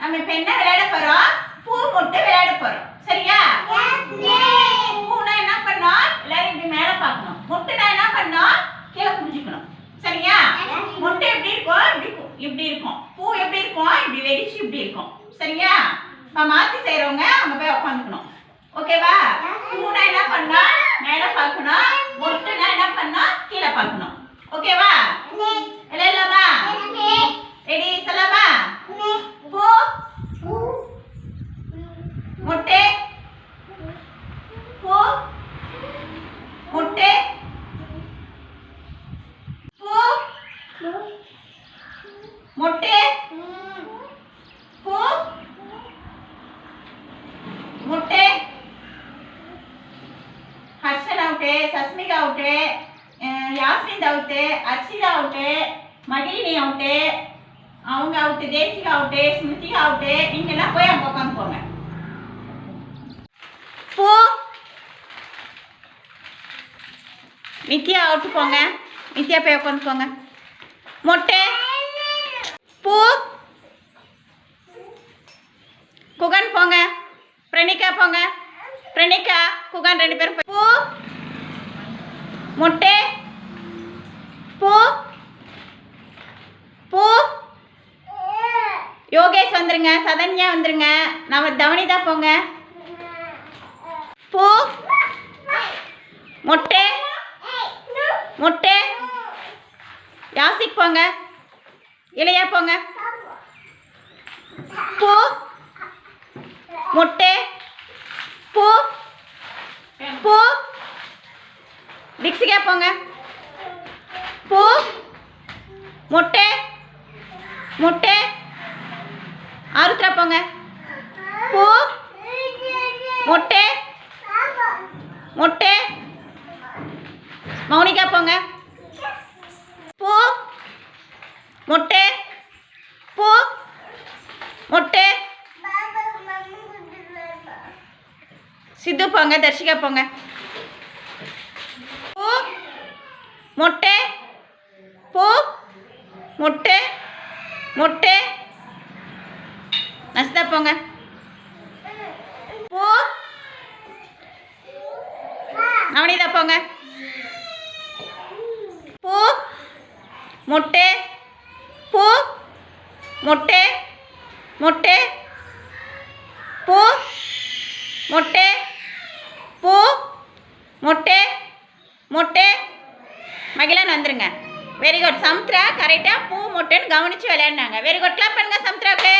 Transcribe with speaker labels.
Speaker 1: நம்ம இப்ப என்ன விளையாட போறோம்? பூ முட்டை விளையாட போறோம். சரியா? பூனா என்ன பண்ணோம்? எல்லாரும் இப்படி மேல பார்க்கணும். மொட்டுனா என்ன பண்ணோம்? கீழே குடிஞ்சுக்கணும் சரியா? முட்டை எப்படி இருக்கும்? இப்படி இப்படி இருக்கும். பூ எப்படி இருக்கும்? இப்படி வெடிச்சு இப்படி இருக்கும். சரியா? இப்ப மாத்தி செய்றவங்க அங்க போய் உட்காந்துக்கணும் ஓகேவா பூனா என்ன பண்ணா மேல பார்க்கணும். முட்டைனா என்ன பண்ணா கீழே பார்க்கணும் ஓகேவா விளையாடலாமா ரெடி சொல்லலாமா பூ முட்டை பூ முட்டை பூ மொட்டை? பூ? முட்டை? Harshan out Sasmika out Yasmin out Arshitha out Magizhini out அவங்க out Desika out Smrithika out நீங்கெல்லாம் போய் அங்கே உட்காந்து போங்க. பூ? நித்யா அவுட்டு போங்க. நித்யா போய் உட்காந்து போங்க. மொட்டை? பூ. குகன் போங்க. பிரணிகா போங்க. பிரணிகா குகன் ரெண்டு பேரும் பூ. முட்டை. பூ. பூ. யோகேஷ் வந்துருங்க. சதன்யா வந்துருங்க. நம்ம தவனிதா போங்க. பூ. முட்டை. முட்டை. யாசிக் போங்க. இல்லையா போங்க? பூ. முட்டை. பூ. பூ. டிக்ஸிகா போங்க? பூ. முட்டை. முட்டை. ஆருத்ரா போங்க. பூ. முட்டை. முட்டை. மௌனிகா போங்க. பூ. முட்டை பூ முட்டை சித்து போங்க தர்ஷிகா போங்க. பூ முட்டை பூ முட்டை முட்டை. நஸ்தா போங்க. பூ அவனிதா போங்க. பூ முட்டை பூ முட்டை முட்டை. பூ முட்டை. பூ முட்டை முட்டை. மகிழன் வந்துருங்க. வெரி குட் சமுத்ரா கரெக்டாக பூ முட்டைன்னு கவனித்து விளையாடினாங்க. வெரி குட் கிளாப் பண்ணுங்க சமுத்ராவுக்கு